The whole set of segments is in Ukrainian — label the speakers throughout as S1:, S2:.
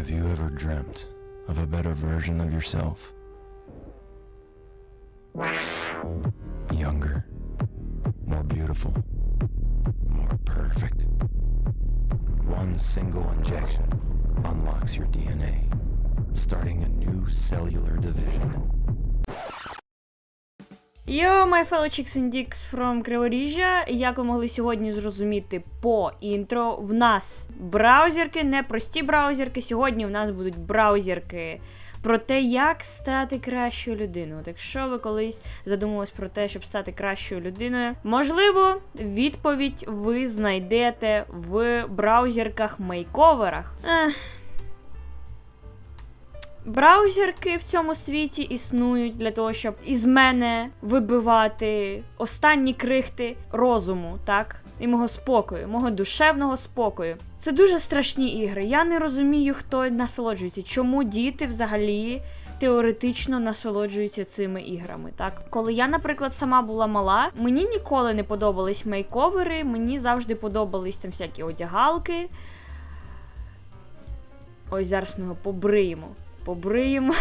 S1: Have you ever dreamt of a better version of yourself? Younger, more beautiful, more perfect. One single injection unlocks your DNA, starting a new cellular division.
S2: Yo, my fellow chicks and dicks from Криворіжжя. Як ви могли сьогодні зрозуміти по інтро, в нас браузерки, не прості браузерки. Сьогодні в нас будуть браузерки про те, як стати кращою людиною. От якщо ви колись задумувались про те, щоб стати кращою людиною, можливо, відповідь ви знайдете в браузерках-мейковерах. Ех. Браузерки в цьому світі існують для того, щоб із мене вибивати останні крихти розуму, так? І мого спокою, мого душевного спокою. Це дуже страшні ігри. Я не розумію, хто насолоджується, чому діти взагалі теоретично насолоджуються цими іграми. Так, коли я, наприклад, сама була мала, мені ніколи не подобались мейковери, мені завжди подобались там всякі одягалки. Ось зараз ми його побриємо. Побриємо.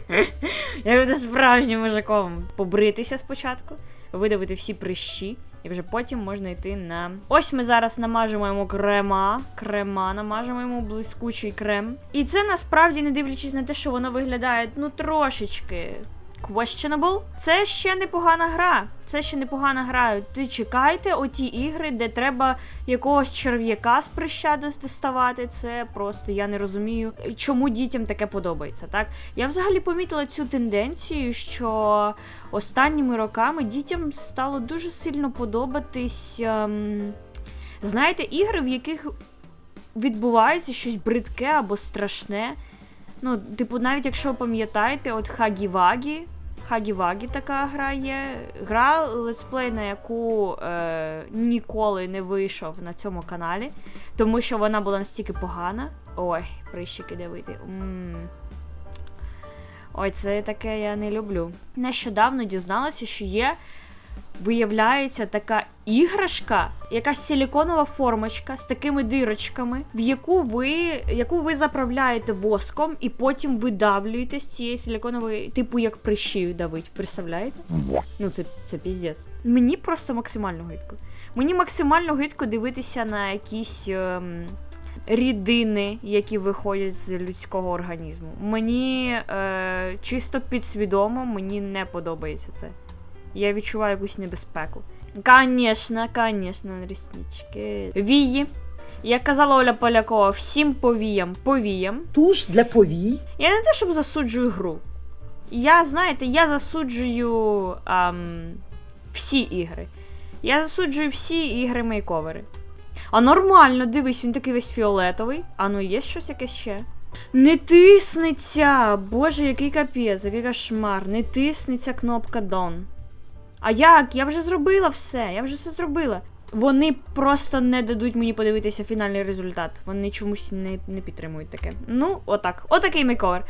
S2: Як буде справжнім мужиком. Побритися спочатку, видавити всі прищі, і вже потім можна йти на. Ось ми зараз намажемо йому крема. Крема, намажемо йому блискучий крем. І це насправді, не дивлячись на те, що воно виглядає ну трошечки. Questionable. Це ще непогана гра. Це ще непогана гра. Ти чекайте оті ігри, де треба якогось черв'яка з прища доставати. Це просто я не розумію, чому дітям таке подобається. Так я взагалі помітила цю тенденцію, що останніми роками дітям стало дуже сильно подобатись. Ем... Знаєте, ігри, в яких відбувається щось бридке або страшне. Ну, типу, навіть якщо пам'ятаєте, от Хагі-Вагі. Хагі-Вагі така гра є. Гра летсплей, на яку е, ніколи не вийшов на цьому каналі, тому що вона була настільки погана. Ой, прищики дивити. Ой, це таке я не люблю. Нещодавно дізналася, що є. Виявляється така іграшка, якась силіконова формочка з такими дирочками, в яку ви яку ви заправляєте воском і потім видавлюєте з цієї силіконової, типу як прищію давить. Представляєте? Ну це це піздець. Мені просто максимально гидко. Мені максимально гидко дивитися на якісь. Ем... Рідини, які виходять з людського організму. Мені е, чисто підсвідомо мені не подобається це. Я відчуваю якусь небезпеку. Конечно, конечно, реснички. Вії. Як казала Оля Полякова, всім повіям, повіям.
S3: Туш для повій.
S2: Я не те, щоб засуджую гру. Я, знаєте, я засуджую ам, всі ігри. Я засуджую всі ігри мейковери. А нормально, дивись, він такий весь фіолетовий. А ну є щось якесь ще? Не тиснеться! Боже, який капець, який кошмар. Не тиснеться кнопка Done. А як? Я вже зробила все, я вже все зробила. Вони просто не дадуть мені подивитися фінальний результат. Вони чомусь не не підтримують таке. Ну, отак. Отакий мейковер.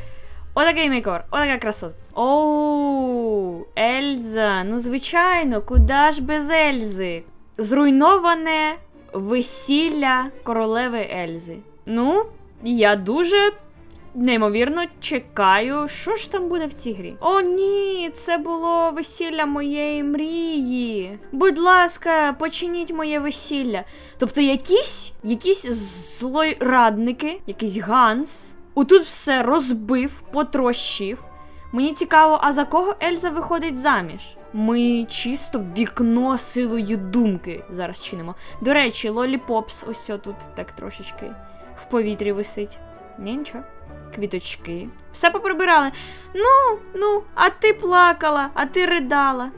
S2: Отакий мейковер. Отака красота. Оу, Ельза. Ну, звичайно, куди ж без Ельзи? Зруйноване весілля королеви Ельзи. Ну, я дуже Неймовірно, чекаю, що ж там буде в цій грі. О, ні, це було весілля моєї мрії. Будь ласка, починіть моє весілля. Тобто, якісь якісь злойрадники, якийсь Ганс, отут все розбив, потрощив. Мені цікаво, а за кого Ельза виходить заміж? Ми чисто в вікно силою думки зараз чинимо. До речі, Лоліпопс, ось тут так трошечки в повітрі висить. Ні, нічого квіточки. Все поприбирали. Ну, ну, а ти плакала, а ти ридала.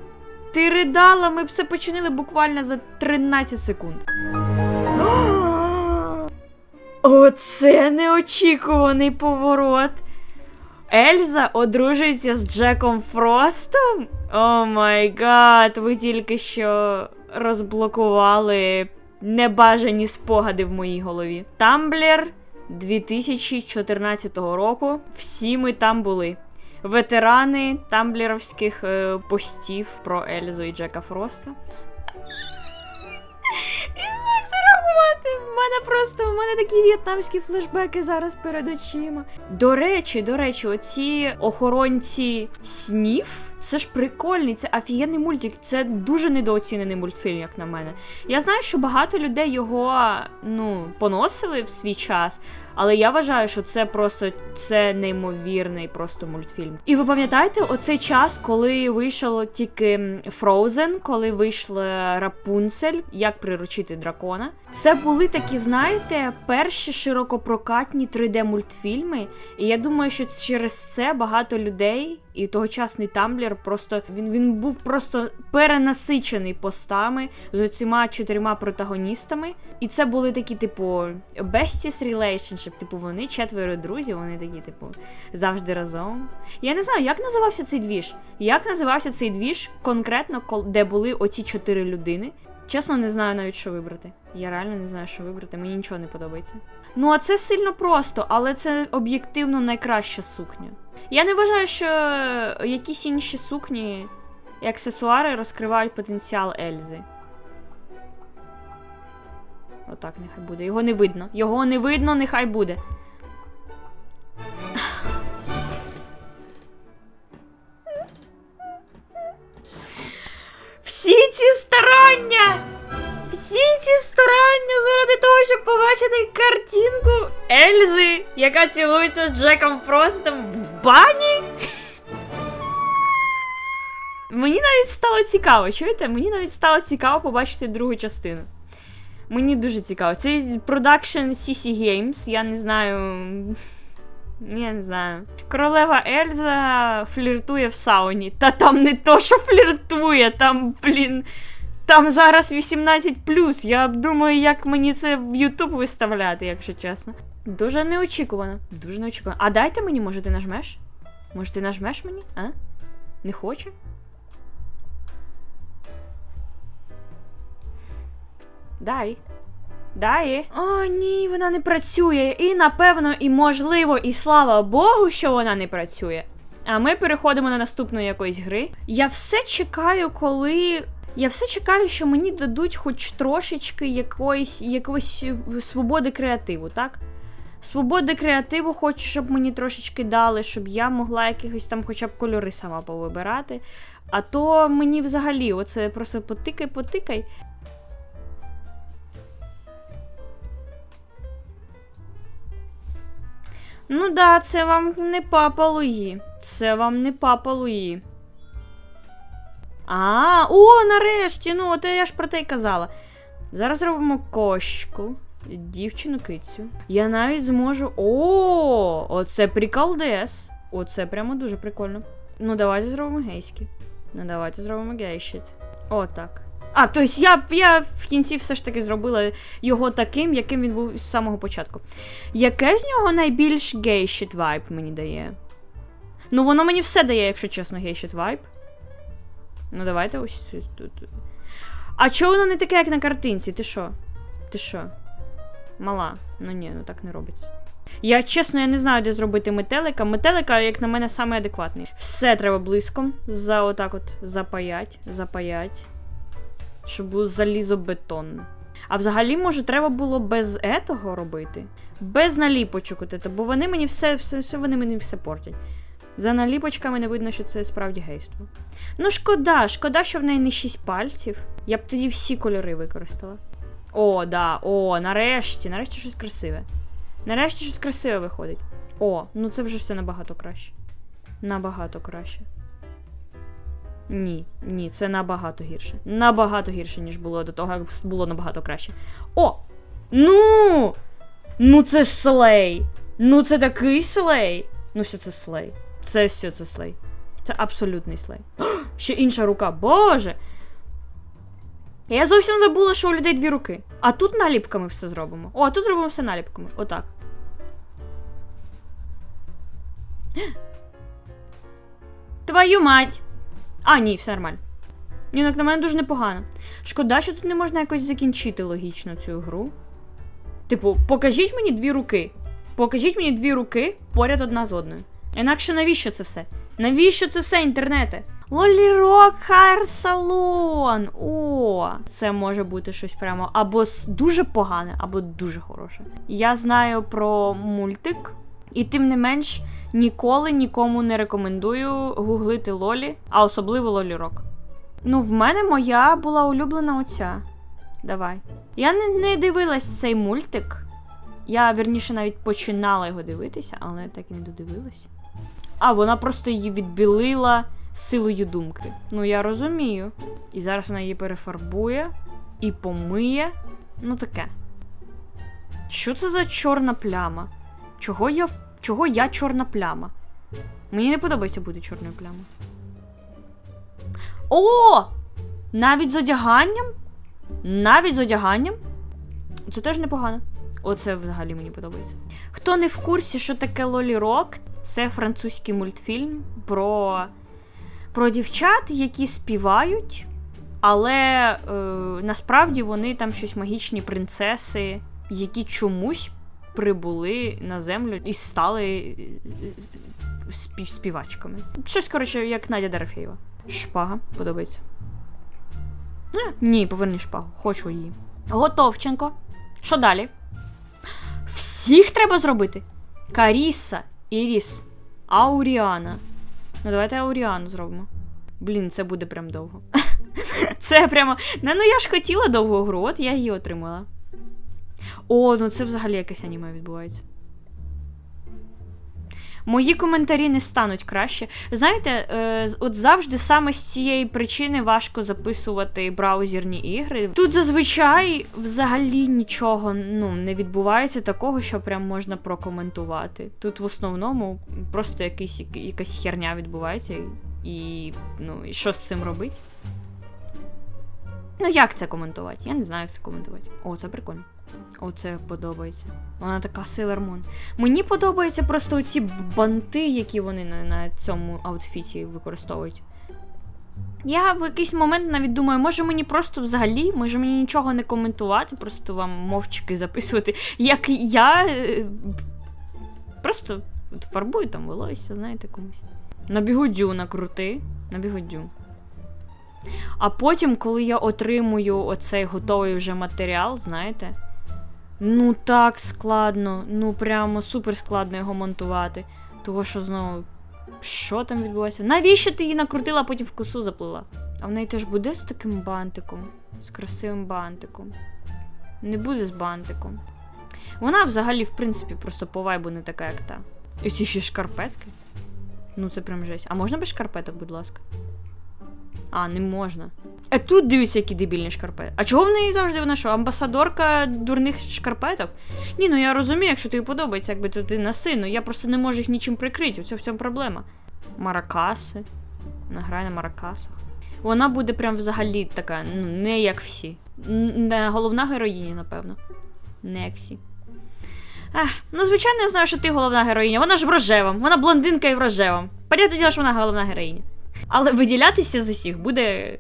S2: Ти ридала, ми все починили буквально за 13 секунд. Оце неочікуваний поворот. Ельза одружується з Джеком Фростом? О май гад, ви тільки що розблокували небажані спогади в моїй голові. Тамблер 2014 року. Всі ми там були. Ветерани тамблеровських е, постів про Ельзу і Джека Фроста. І як зарахувати мене просто у мене такі в'єтнамські флешбеки зараз перед очима. До речі, до речі, оці охоронці снів. Це ж прикольний, це офігенний мультик. Це дуже недооцінений мультфільм, як на мене. Я знаю, що багато людей його ну поносили в свій час, але я вважаю, що це просто це неймовірний просто мультфільм. І ви пам'ятаєте оцей час, коли вийшло тільки Frozen, коли вийшла Рапунцель, як приручити дракона? Це були такі, знаєте, перші широкопрокатні 3D-мультфільми. І я думаю, що через це багато людей і тогочасний тамблер просто він, він був просто перенасичений постами з оціма чотирма протагоністами. І це були такі, типу, besties relationship, типу, вони четверо друзів, вони такі, типу, завжди разом. Я не знаю, як називався цей двіж. Як називався цей двіж конкретно, де були оці чотири людини. Чесно, не знаю навіть, що вибрати. Я реально не знаю, що вибрати, мені нічого не подобається. Ну, а це сильно просто, але це об'єктивно найкраща сукня. Я не вважаю, що якісь інші сукні і аксесуари розкривають потенціал Ельзи. Отак нехай буде. Його не видно. Його не видно, нехай буде. Щоб побачити картинку Ельзи, яка цілується з Джеком Фростом в бані. Мені навіть стало цікаво, чуєте? Мені навіть стало цікаво побачити другу частину. Мені дуже цікаво. Це продакшн CC Games, я не знаю. Я не знаю. Королева Ельза фліртує в сауні. Та там не то, що фліртує, там, блін. Там зараз 18 Я думаю, як мені це в Ютуб виставляти, якщо чесно. Дуже неочікувано. Дуже неочікувано. А дайте мені, може, ти нажмеш? Може, ти нажмеш мені? А? Не хоче? Дай. Дай. О, ні, вона не працює. І напевно, і можливо, і слава Богу, що вона не працює. А ми переходимо на наступну якоїсь гри. Я все чекаю, коли. Я все чекаю, що мені дадуть хоч трошечки якоїсь, якоїсь свободи креативу, так? Свободи креативу хочу, щоб мені трошечки дали, щоб я могла якихось там хоча б кольори сама повибирати. А то мені взагалі, оце просто потикай, потикай. Ну да, це вам не папа Луї. Це вам не папа Луї. А, о, нарешті! Ну, от я ж про те й казала. Зараз робимо кошку, дівчину кицю. Я навіть зможу. О, оце приколдес. Оце прямо дуже прикольно. Ну, давайте зробимо гейський. Ну, давайте зробимо гейщит. О, так. А, тобто я, я в кінці все ж таки зробила його таким, яким він був з самого початку. Яке з нього найбільш гейщит вайб мені дає? Ну, воно мені все дає, якщо чесно, гейщит вайб. Ну, давайте ось тут. А чого воно не таке, як на картинці? Ти що? Ти що? Мала. Ну ні, ну так не робиться. Я чесно, я не знаю, де зробити метелика. Метелика, як на мене, саме адекватний. Все треба близько. За отак от запаять, запаять. Щоб було залізобетонне. А взагалі, може, треба було без етого робити? Без наліпочок, от бо вони мені все, все, все вони мені все портять. За наліпочками не видно, що це справді гейство. Ну, шкода, шкода, що в неї не 6 пальців. Я б тоді всі кольори використала. О, да, о, нарешті, нарешті щось красиве. Нарешті щось красиве виходить. О, ну це вже все набагато краще. Набагато краще. Ні, ні, це набагато гірше. Набагато гірше, ніж було до того, як було набагато краще. О! Ну! Ну це слей! Ну це такий слей! Ну все це слей. Це все це слей. Це абсолютний слей. Ще інша рука. Боже! Я зовсім забула, що у людей дві руки. А тут наліпками все зробимо. О, а тут зробимо все наліпками. Отак. Твою мать! А, ні, все нормально. Ні, ну, як на мене дуже непогано. Шкода, що тут не можна якось закінчити логічно цю гру. Типу, покажіть мені дві руки. Покажіть мені дві руки поряд одна з одною. Інакше навіщо це все? Навіщо це все, інтернете? Лолірок Хайр Салон. О, це може бути щось прямо або дуже погане, або дуже хороше. Я знаю про мультик, і тим не менш ніколи нікому не рекомендую гуглити Лолі, а особливо Лолірок. Ну, в мене моя була улюблена оця. Давай. Я не, не дивилась цей мультик. Я вірніше навіть починала його дивитися, але так і не додивилась. А, вона просто її відбілила силою думки. Ну, я розумію. І зараз вона її перефарбує і помиє. Ну таке. Що це за чорна пляма? Чого я, чого я чорна пляма? Мені не подобається бути чорною плямою. О! Навіть з одяганням? Навіть з одяганням? Це теж непогано. Оце взагалі мені подобається. Хто не в курсі, що таке Лолі Рок, це французький мультфільм про, про дівчат, які співають, але е, насправді вони там щось магічні принцеси, які чомусь прибули на землю і стали е, е, спів- співачками. Щось, коротше, як Надя Дорофєєва. Шпага, подобається. Е, ні, поверни шпагу, хочу її. Готовченко. Що далі? Всіх треба зробити. Каріса, Іріс, Ауріана. Ну, давайте Ауріану зробимо. Блін, це буде прям довго. Це прямо. Не, ну я ж хотіла довгу гру, от я її отримала. О, ну це взагалі якесь аніме відбувається. Мої коментарі не стануть краще. Знаєте, е, от завжди саме з цієї причини важко записувати браузерні ігри. Тут зазвичай взагалі нічого ну, не відбувається такого, що прям можна прокоментувати. Тут в основному просто якийсь, якась херня відбувається, і ну, і що з цим робити? Ну, як це коментувати? Я не знаю, як це коментувати. О, це прикольно. О, це подобається. Вона така Moon. Мені подобаються просто оці банти, які вони на, на цьому аутфіті використовують. Я в якийсь момент навіть думаю, може мені просто взагалі, може мені нічого не коментувати, просто вам мовчки записувати, як я е, просто фарбую там волосся, знаєте, комусь. На бігудю накрути, на бігудю. А потім, коли я отримую оцей готовий вже матеріал, знаєте, ну так складно, ну прямо супер складно його монтувати. Того, що знову, що там відбувається? Навіщо ти її накрутила, а потім в косу заплила? А в неї теж буде з таким бантиком, з красивим бантиком. Не буде з бантиком. Вона взагалі, в принципі, просто по вайбу не така, як та. І ці ще шкарпетки. Ну, це прям жесть. А можна без шкарпеток, будь ласка? А, не можна. А тут дивіться, які дебільні шкарпетки. А чого в неї завжди вона що? Амбасадорка дурних шкарпеток? Ні, ну я розумію, якщо тобі подобається, якби то ти носи, ну я просто не можу їх нічим прикрити. Оце в цьому проблема. Маракаси. Вона грає на маракасах. Вона буде прям взагалі така, ну, не як всі. Не головна героїня, напевно. Не як всі. Ех, ну, звичайно, я знаю, що ти головна героїня. Вона ж в рожевому. Вона блондинка і в рожевому. Понятне діло, що вона головна героїня. Але виділятися з усіх буде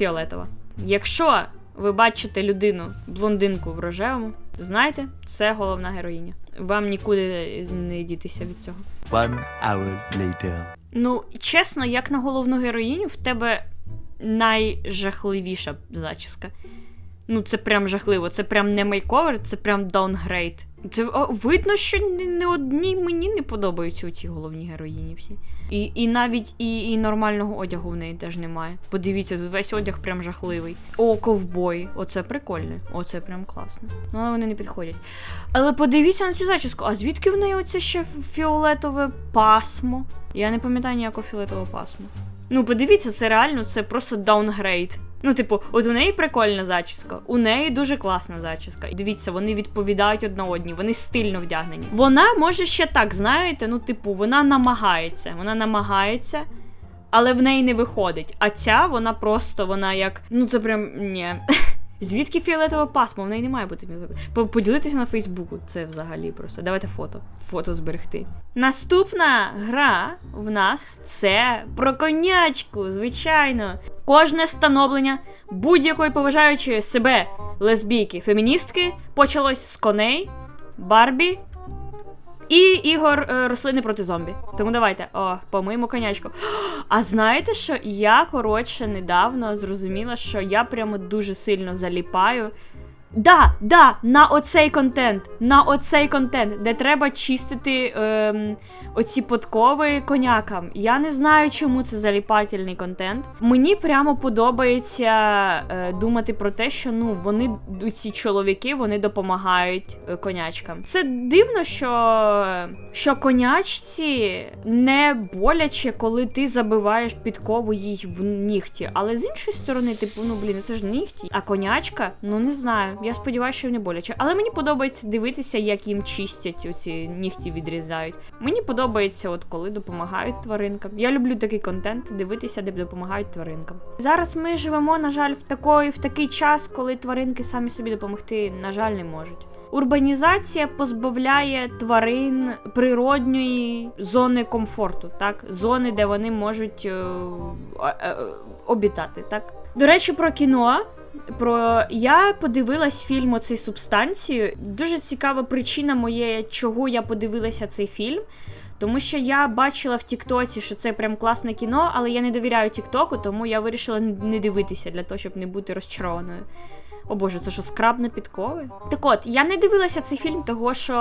S2: фіолетова. Якщо ви бачите людину, блондинку в рожевому, знайте, це головна героїня. Вам нікуди не дітися від цього.
S3: One hour later.
S2: Ну, чесно, як на головну героїню, в тебе найжахливіша зачіска. Ну, це прям жахливо. Це прям не мейковер, це прям даунгрейд. Це о, видно, що не, не одній мені не подобаються ці головні героїні всі. І, і навіть і, і нормального одягу в неї теж немає. Подивіться, тут весь одяг прям жахливий. О, ковбой. Оце прикольне. Оце прям класно. Ну, але вони не підходять. Але подивіться на цю зачіску. А звідки в неї оце ще фіолетове пасмо? Я не пам'ятаю ніякого фіолетового пасма. Ну, подивіться, це реально це просто даунгрейд. Ну, типу, от у неї прикольна зачіска, у неї дуже класна зачіска. І дивіться, вони відповідають одна одній, вони стильно вдягнені. Вона може ще так, знаєте, ну, типу, вона намагається, вона намагається, але в неї не виходить. А ця, вона просто, вона як. Ну, це прям ні. Звідки фіолетове пасмо? В неї не має бути. Поділитися на Фейсбуку. Це взагалі просто. Давайте фото. Фото зберегти. Наступна гра в нас це про конячку, звичайно. Кожне становлення будь-якої поважаючої себе лесбійки, феміністки почалось з коней, Барбі І ігор е, рослини проти зомбі. Тому давайте, о, помиємо конячку. А знаєте, що я коротше недавно зрозуміла, що я прямо дуже сильно заліпаю. Да, да, на оцей контент, на оцей контент, де треба чистити ем, оці подкови конякам. Я не знаю, чому це заліпательний контент. Мені прямо подобається е, думати про те, що ну вони ці чоловіки вони допомагають е, конячкам. Це дивно, що, що конячці не боляче, коли ти забиваєш підкову їй в нігті. Але з іншої сторони, типу, ну блін, це ж нігті. А конячка, ну не знаю. Я сподіваюся, що не боляче. Але мені подобається дивитися, як їм чистять оці нігті відрізають. Мені подобається, от коли допомагають тваринкам. Я люблю такий контент, дивитися, де допомагають тваринкам. Зараз ми живемо, на жаль, в такий, в такий час, коли тваринки самі собі допомогти, на жаль, не можуть. Урбанізація позбавляє тварин природньої зони комфорту, так? Зони, де вони можуть е, е, обітати, так? До речі, про кіно. Про я подивилась фільм оцей субстанцію. Дуже цікава причина моєї, чого я подивилася цей фільм. Тому що я бачила в Тіктоці, що це прям класне кіно, але я не довіряю Тіктоку, тому я вирішила не дивитися для того, щоб не бути розчарованою. О боже, це що скраб на підкови? Так от, я не дивилася цей фільм, того що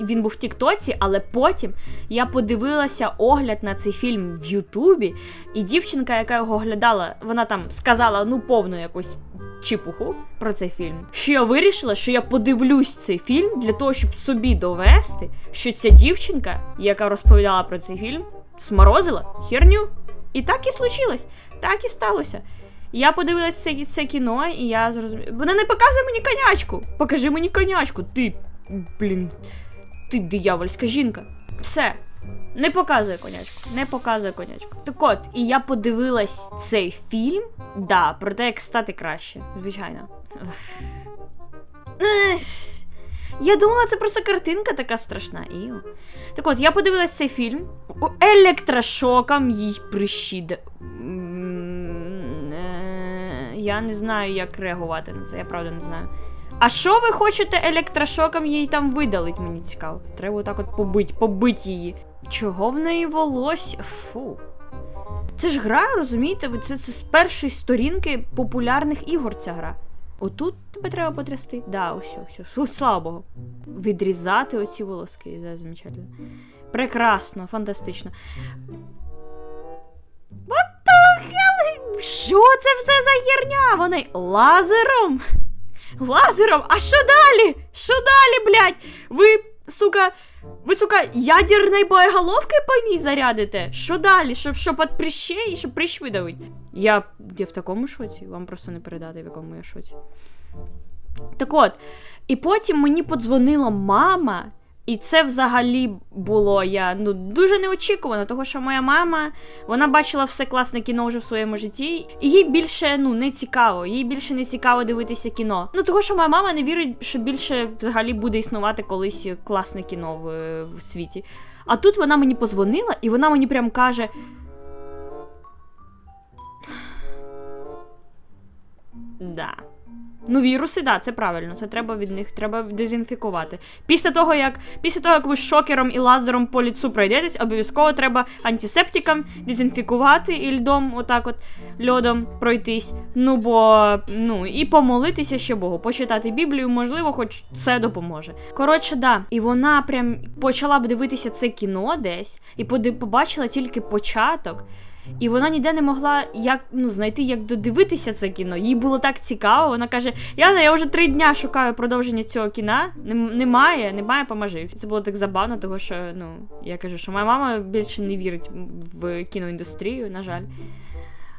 S2: він був в Тіктоці, але потім я подивилася огляд на цей фільм в Ютубі, і дівчинка, яка його оглядала, вона там сказала ну повну якусь чепуху про цей фільм. Що я вирішила, що я подивлюсь цей фільм для того, щоб собі довести, що ця дівчинка, яка розповідала про цей фільм, сморозила херню. І так і случилось, так і сталося. Я подивилась це, це кіно, і я зрозуміла. Вона не показує мені конячку. Покажи мені конячку. Ти, блін, ти диявольська жінка. Все. Не показує конячку, не показує конячку. Так от, і я подивилась цей фільм, да, про те, як стати краще, звичайно. Я думала, це просто картинка така страшна. Іу. Так от, я подивилась цей фільм. Електрошоком їй прищіде. Е, Я не знаю, як реагувати на це, я правда не знаю. А що ви хочете електрошоком їй там видалить, мені цікаво. Треба отак от побить, побить її. Чого в неї волосся? Фу. Це ж гра, розумієте? Це, це з першої сторінки популярних ігор ця гра. Отут тебе треба потрясти. Да, ось, ось. Фу, Слава Богу. Відрізати оці волоски. Це замечательно. Прекрасно, фантастично. What the hell? Що це все за херня? Вони лазером? Лазером? А що далі? Що далі, блядь? Ви, сука, ви, сука, ядерної боєголовки по ній зарядите? Що далі? Щоб, щоб от прищей, щоб прищ видавить? Я, я в такому шоці, вам просто не передати, в якому я шоці. Так от, і потім мені подзвонила мама, і це взагалі було я ну дуже неочікувано, тому що моя мама вона бачила все класне кіно вже в своєму житті, і їй більше ну не цікаво. Їй більше не цікаво дивитися кіно. Ну того, що моя мама не вірить, що більше взагалі буде існувати колись класне кіно в, в світі. А тут вона мені позвонила, і вона мені прям каже. Да. Ну, віруси, да, це правильно. Це треба від них треба дезінфікувати. Після того, як після того, як ви шокером і лазером по ліцу пройдетесь, обов'язково треба антисептиком дезінфікувати і льдом, отак от льодом пройтись. Ну бо ну і помолитися ще Богу, почитати Біблію, можливо, хоч це допоможе. Коротше, да. І вона прям почала б дивитися це кіно десь і побачила тільки початок. І вона ніде не могла як ну знайти, як додивитися це кіно. Їй було так цікаво. Вона каже: Яна, я вже три дня шукаю продовження цього кіна. Немає, немає, поможи. Це було так забавно, тому що ну я кажу, що моя мама більше не вірить в кіноіндустрію, на жаль.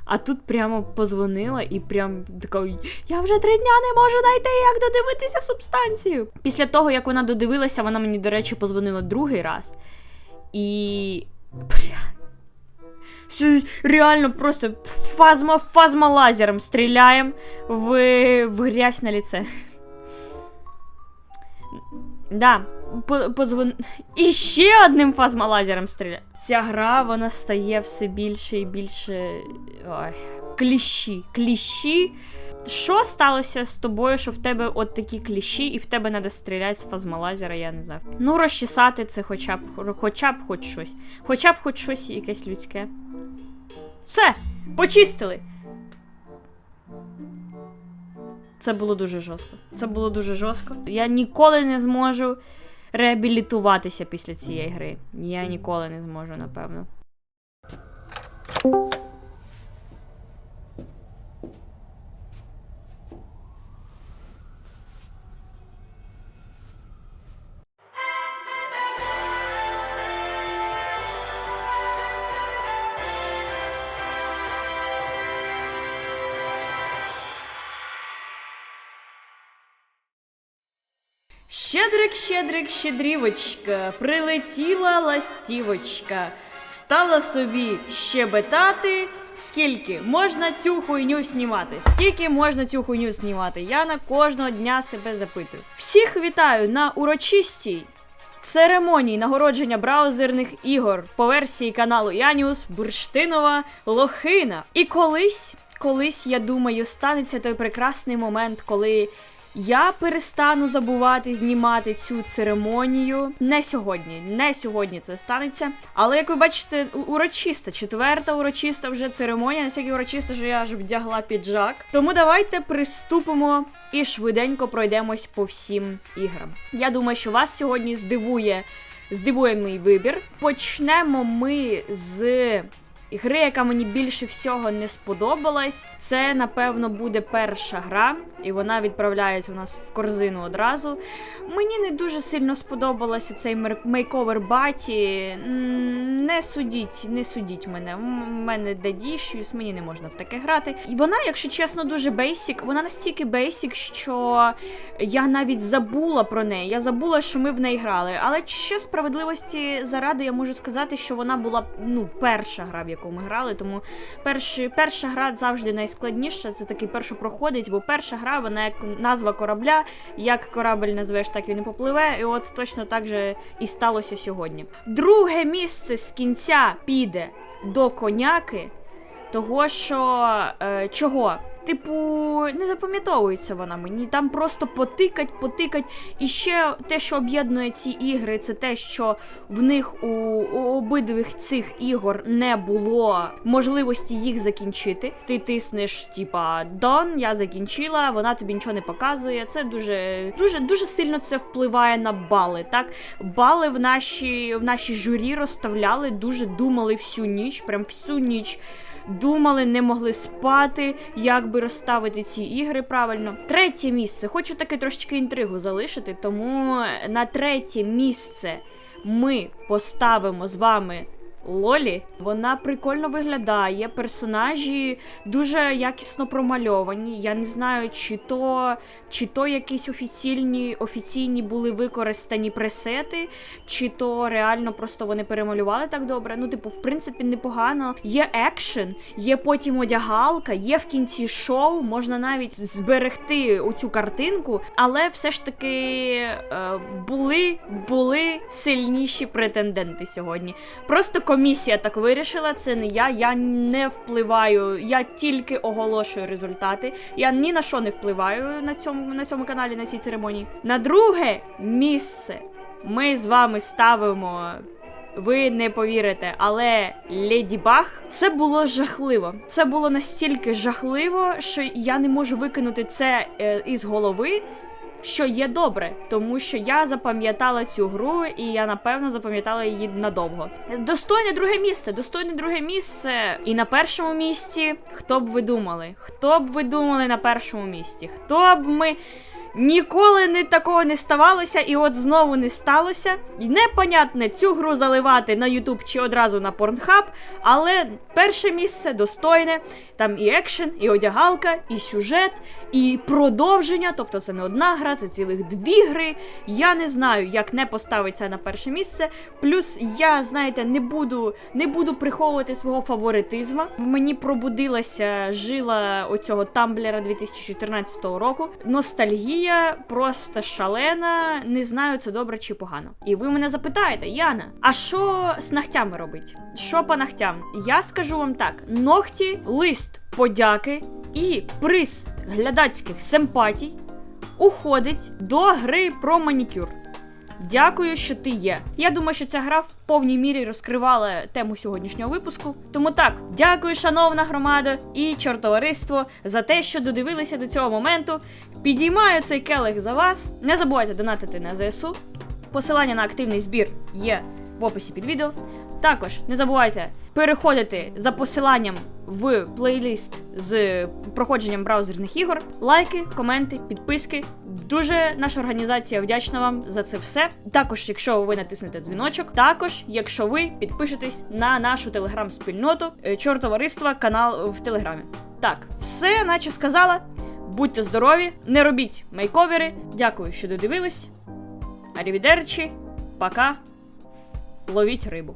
S2: А тут прямо позвонила і прям така: я вже три дня не можу знайти, як додивитися субстанцію. Після того, як вона додивилася, вона мені, до речі, позвонила другий раз. І. Бля. Реально просто фазма, фазма лазером стріляємо в, в грязь на лице. Да, позвон... Ще одним фазма лазером стріляє. Ця гра вона стає все більше і більше. Ой. Кліщі. Кліщі Що сталося з тобою, що в тебе от такі кліщі, і в тебе треба стріляти з фазмалазера, я не знаю. Ну, розчесати це хоча б, хоча б хоч щось. Хоча б хоч щось якесь людське. Все, почистили. Це було дуже жорстко. Це було дуже жорстко. Я ніколи не зможу реабілітуватися після цієї гри. Я ніколи не зможу, напевно. Щедрик, щедрівочка, прилетіла ластівочка, стала собі щебетати. Скільки можна цю хуйню знімати? Скільки можна цю хуйню знімати? Я на кожного дня себе запитую. Всіх вітаю на урочистій церемонії нагородження браузерних ігор по версії каналу Яніус Бурштинова Лохина. І колись, колись, я думаю, станеться той прекрасний момент, коли я перестану забувати знімати цю церемонію. Не сьогодні, не сьогодні це станеться. Але як ви бачите, урочиста, четверта урочиста вже церемонія, настільки урочиста, що я аж вдягла піджак. Тому давайте приступимо і швиденько пройдемось по всім іграм. Я думаю, що вас сьогодні здивує. Здивує мій вибір. Почнемо ми з гри, яка мені більше всього не сподобалась. Це, напевно, буде перша гра, і вона відправляється у нас в корзину одразу. Мені не дуже сильно сподобалося цей мейковер баті. Не судіть, не судіть мене. У мене дедіщусь, мені не можна в таке грати. І вона, якщо чесно, дуже бейсік. Вона настільки бейсік, що я навіть забула про неї. Я забула, що ми в неї грали. Але ще справедливості заради я можу сказати, що вона була ну, перша гра, в яку ми грали. Тому перші, перша гра завжди найскладніша. Це такий першопроходець, бо перша гра, вона як назва корабля. Як корабель назвеш, так він і попливе. І от точно так же і сталося сьогодні. Друге місце з кінця піде до коняки. Того, що е, чого? Типу, не запам'ятовується вона мені. Там просто потикать, потикать. І ще те, що об'єднує ці ігри, це те, що в них у, у обидвих цих ігор не було можливості їх закінчити. Ти тиснеш, типа, Дон, я закінчила, вона тобі нічого не показує. Це дуже, дуже, дуже сильно це впливає на бали. Так, бали в наші, в наші журі розставляли, дуже думали всю ніч, прям всю ніч думали, не могли спати, як би розставити ці ігри правильно. Третє місце. Хочу таки трошечки інтригу залишити, тому на третє місце ми поставимо з вами. Лолі, вона прикольно виглядає. Персонажі дуже якісно промальовані. Я не знаю, чи то, чи то якісь офіційні, офіційні були використані пресети, чи то реально просто вони перемалювали так добре. Ну, типу, в принципі, непогано. Є екшен, є потім одягалка, є в кінці шоу, можна навіть зберегти оцю картинку, але все ж таки е, були, були сильніші претенденти сьогодні. Просто комісія так вирішила, це не я. Я не впливаю, я тільки оголошую результати. Я ні на що не впливаю на цьому, на цьому каналі, на цій церемонії. На друге місце ми з вами ставимо. Ви не повірите, але Леді Баг це було жахливо. Це було настільки жахливо, що я не можу викинути це е, із голови. Що є добре, тому що я запам'ятала цю гру, і я напевно запам'ятала її надовго. Достойне друге місце, достойне друге місце. І на першому місці, хто б ви думали? Хто б ви думали на першому місці? Хто б ми. Ніколи не такого не ставалося, і от знову не сталося. Непонятне цю гру заливати на Ютуб чи одразу на Порнхаб, але перше місце достойне. Там і екшен, і одягалка, і сюжет, і продовження. Тобто це не одна гра, це цілих дві гри. Я не знаю, як не поставиться на перше місце. Плюс я, знаєте, не буду, не буду приховувати свого фаворитизму. Мені пробудилася жила оцього тамблера 2014 року. Ностальгія. Мрія просто шалена, не знаю, це добре чи погано. І ви мене запитаєте, Яна, а що з ногтями робить? Що по ногтям? Я скажу вам так: ногті, лист подяки і приз глядацьких симпатій уходить до гри про манікюр. Дякую, що ти є. Я думаю, що ця гра в повній мірі розкривала тему сьогоднішнього випуску. Тому так, дякую, шановна громада і чортовариство, за те, що додивилися до цього моменту. Підіймаю цей келих за вас. Не забувайте донатити на ЗСУ. Посилання на активний збір є в описі під відео. Також не забувайте переходити за посиланням в плейліст з проходженням браузерних ігор. Лайки, коменти, підписки. Дуже наша організація вдячна вам за це все. Також, якщо ви натиснете дзвіночок, також, якщо ви підпишетесь на нашу телеграм-спільноту е, чортовариства канал в Телеграмі. Так, все, наче сказала. Будьте здорові, не робіть мейковери. Дякую, що додивились. Арівідерчі, пока. Ловіть рибу.